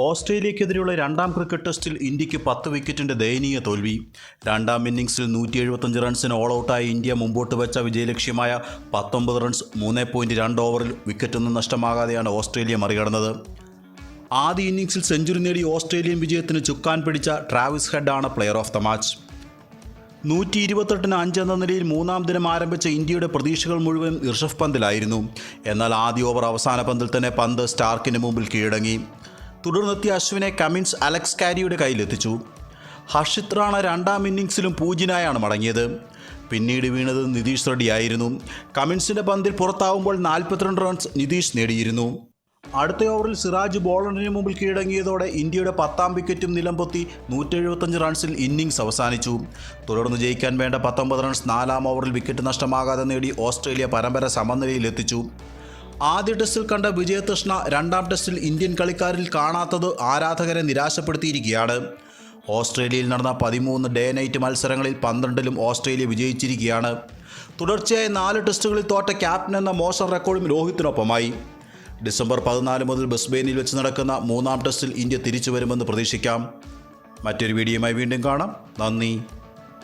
ഓസ്ട്രേലിയക്കെതിരെയുള്ള രണ്ടാം ക്രിക്കറ്റ് ടെസ്റ്റിൽ ഇന്ത്യയ്ക്ക് പത്ത് വിക്കറ്റിന്റെ ദയനീയ തോൽവി. രണ്ടാം ഇന്നിംഗ്സിൽ നൂറ്റി എഴുപത്തഞ്ച് റൺസിന് ഓൾ ഔട്ടായ ഇന്ത്യ മുമ്പോട്ട് വെച്ച വിജയലക്ഷ്യമായ പത്തൊമ്പത് റൺസ് മൂന്ന് പോയിന്റ് രണ്ട് ഓവറിൽ വിക്കറ്റൊന്നും നഷ്ടമാകാതെയാണ് ഓസ്ട്രേലിയ മറികടന്നത്. ആദ്യ ഇന്നിംഗ്സിൽ സെഞ്ചുറി നേടി ഓസ്ട്രേലിയൻ വിജയത്തിന് ചുക്കാൻ പിടിച്ച ട്രാവിസ് ഹെഡാണ് പ്ലെയർ ഓഫ് ദ മാച്ച് നൂറ്റി ഇരുപത്തെട്ടിന് അഞ്ച് എന്ന നിലയിൽ മൂന്നാം ദിനം ആരംഭിച്ച ഇന്ത്യയുടെ പ്രതീക്ഷകൾ മുഴുവൻ ഋഷഭ് പന്തിലായിരുന്നു. എന്നാൽ ആദ്യ ഓവർ അവസാന പന്തിൽ തന്നെ പന്ത് സ്റ്റാർക്കിന് മുമ്പിൽ കീഴടങ്ങി. തുടർന്നെത്തിയ അശ്വിനെ കമിൻസ് അലക്സ് കാരിയുടെ കയ്യിലെത്തിച്ചു. ഹർഷിത് റാണ രണ്ടാം ഇന്നിംഗ്സിലും പൂജ്യനായാണ് മടങ്ങിയത്. പിന്നീട് വീണത് നിതീഷ് റെഡ്ഡിയായിരുന്നു. കമിൻസിന്റെ പന്തിൽ പുറത്താവുമ്പോൾ നാൽപ്പത്തിരണ്ട് റൺസ് നിതീഷ് നേടിയിരുന്നു. അടുത്ത ഓവറിൽ സിറാജ് ബോളറിന് മുമ്പിൽ കീഴടങ്ങിയതോടെ ഇന്ത്യയുടെ പത്താം വിക്കറ്റും നിലംപൊത്തി നൂറ്റെഴുപത്തഞ്ച് റൺസിൽ ഇന്നിംഗ്സ് അവസാനിച്ചു. തുടർന്ന് ജയിക്കാൻ വേണ്ട പത്തൊമ്പത് റൺസ് നാലാം ഓവറിൽ വിക്കറ്റ് നഷ്ടമാകാതെ നേടി ഓസ്ട്രേലിയ പരമ്പര സമനിലയിലെത്തിച്ചു. ആദ്യ ടെസ്റ്റിൽ കണ്ട വിജയതൃഷ്ണ രണ്ടാം ടെസ്റ്റിൽ ഇന്ത്യൻ കളിക്കാരിൽ കാണാത്തത് ആരാധകരെ നിരാശപ്പെടുത്തിയിരിക്കുകയാണ്. ഓസ്ട്രേലിയയിൽ നടന്ന പതിമൂന്ന് ഡേ നൈറ്റ് മത്സരങ്ങളിൽ പന്ത്രണ്ടിലും ഓസ്ട്രേലിയ വിജയിച്ചിരിക്കുകയാണ്. തുടർച്ചയായി നാല് ടെസ്റ്റുകളിൽ തോറ്റ ക്യാപ്റ്റൻ എന്ന മോശം റെക്കോർഡും രോഹിത്തിനൊപ്പമായി. ഡിസംബർ പതിനാല് മുതൽ ബസ്ബെയിനിൽ വെച്ച് നടക്കുന്ന മൂന്നാം ടെസ്റ്റിൽ ഇന്ത്യ തിരിച്ചു വരുമെന്ന് പ്രതീക്ഷിക്കാം. മറ്റൊരു വീഡിയോയുമായി വീണ്ടും കാണാം. നന്ദി.